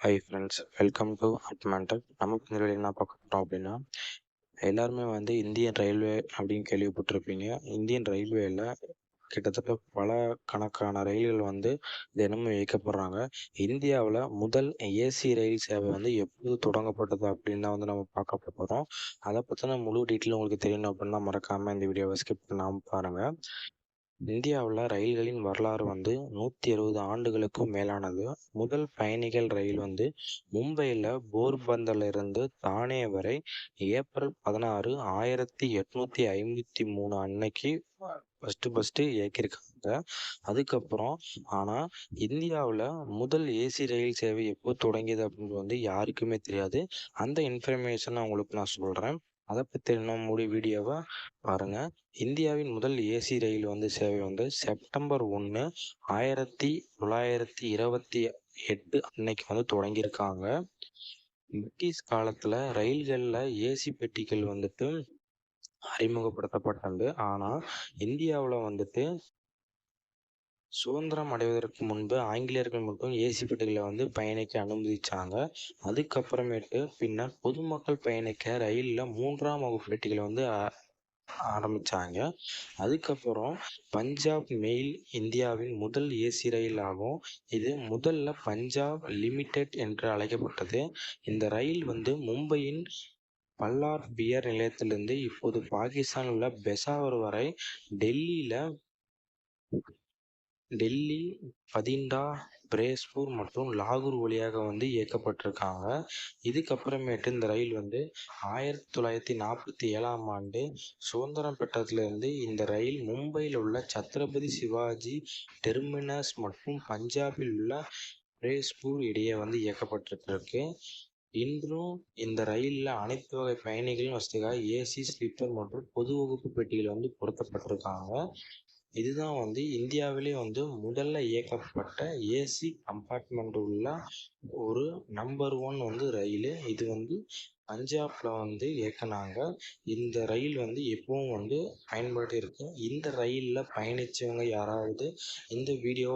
High friends welcome to அட்மாண்டக் நமக்கு இந்த என்ன பார்க்க போகிறோம் அப்படின்னா எல்லாருமே வந்து இந்தியன் ரயில்வே அப்படின்னு கேள்விப்பட்டிருப்பீங்க. இந்தியன் ரயில்வேல கிட்டத்தட்ட பல கணக்கான ரயில்கள் வந்து தினமும் இயக்கப்படுறாங்க. இந்தியாவில் முதல் ஏசி ரயில் சேவை வந்து எப்போது தொடங்கப்பட்டது அப்படின்னு தான் வந்து நம்ம பார்க்க போகிறோம் அதை பற்றின முழு டீட்டெயில் உங்களுக்கு தெரியணும் அப்படின்னா மறக்காமல் இந்த வீடியோவை ஸ்கிப் பண்ணாமல் பாருங்கள் இந்தியாவில் ரயில்களின் வரலாறு வந்து நூற்றி அறுபது ஆண்டுகளுக்கும் மேலானது. முதல் பயணிகள் ரயில் வந்து மும்பையில் போர்பந்தலிருந்து தானே வரை ஏப்ரல் பதினாறு ஆயிரத்தி எட்நூத்தி ஐம்பத்தி மூணு அன்னைக்கு ஃபஸ்ட்டு ஃபஸ்ட்டு இயக்கியிருக்காங்க. அதுக்கப்புறம் ஆனால் இந்தியாவில் முதல் ஏசி ரயில் சேவை எப்போ தொடங்கியது அப்படின்றது வந்து யாருக்குமே தெரியாது. அந்த இன்ஃபர்மேஷன் உங்களுக்கு நான் சொல்கிறேன் அதை பற்றி இன்னும் முடி வீடியோவை பாருங்கள் இந்தியாவின் முதல் ஏசி ரயில் வந்து சேவை வந்து செப்டம்பர் ஒன்று ஆயிரத்தி தொள்ளாயிரத்தி இருபத்தி எட்டு அன்னைக்கு வந்து தொடங்கியிருக்காங்க. பிரிட்டிஷ் காலத்தில் ரயில்களில் ஏசி பெட்டிகள் வந்துட்டு அறிமுகப்படுத்தப்பட்டது. ஆனால் இந்தியாவில் வந்துட்டு சுதந்திரம் அடைவதற்கு முன்பு ஆங்கிலேயர்கள் மட்டும் ஏசி பெட்டிகளை வந்து பயணிக்க அனுமதிச்சாங்க. அதுக்கப்புறமேட்டு பின்னர் பொதுமக்கள் பயணிக்க ரயிலில் மூன்றாம் வகுப்பு பெட்டிகளை வந்து ஆரம்பித்தாங்க அதுக்கப்புறம் பஞ்சாப் மெயில் இந்தியாவின் முதல் ஏசி ரயில் ஆகும். இது முதல்ல பஞ்சாப் லிமிடெட் என்று அழைக்கப்பட்டது. இந்த ரயில் வந்து மும்பையின் பல்லார் பியர் நிலையத்திலிருந்து இப்போது பாகிஸ்தானில் உள்ள பெசாவர் வரை டெல்லியில் டெல்லி பதிண்டா பிரேஸ்பூர் மற்றும் லாகூர் வழியாக வந்து இயக்கப்பட்டிருக்காங்க. இதுக்கப்புறமேட்டு இந்த ரயில் வந்து ஆயிரத்தி தொள்ளாயிரத்தி நாற்பத்தி ஏழாம் ஆண்டு சுதந்திரம் பெற்றதுலேருந்து இந்த ரயில் மும்பையில் உள்ள சத்ரபதி சிவாஜி டெர்மினஸ் மற்றும் பஞ்சாபில் உள்ள பிரேஸ்பூர் இடையே வந்து இயக்கப்பட்டிருக்கு. இன்றும் இந்த ரயிலில் அனைத்து வகை பயணிகளின் வசதிக்காக ஏசி ஸ்லீப்பர் மற்றும் பொது வகுப்பு பெட்டிகள் வந்து பொருத்தப்பட்டிருக்காங்க. இதுதான் வந்து இந்தியாவிலே வந்து முதல்ல இயக்கப்பட்ட ஏசி கம்பார்ட்மெண்ட் உள்ள ஒரு நம்பர் ஒன் வந்து ரயில். இது வந்து பஞ்சாப்ல வந்து இயக்குனாங்க. இந்த ரயில் வந்து எப்பவும் வந்து பயன்பாட்டு இருக்கு இந்த ரயிலில் பயணிச்சவங்க யாராவது இந்த வீடியோ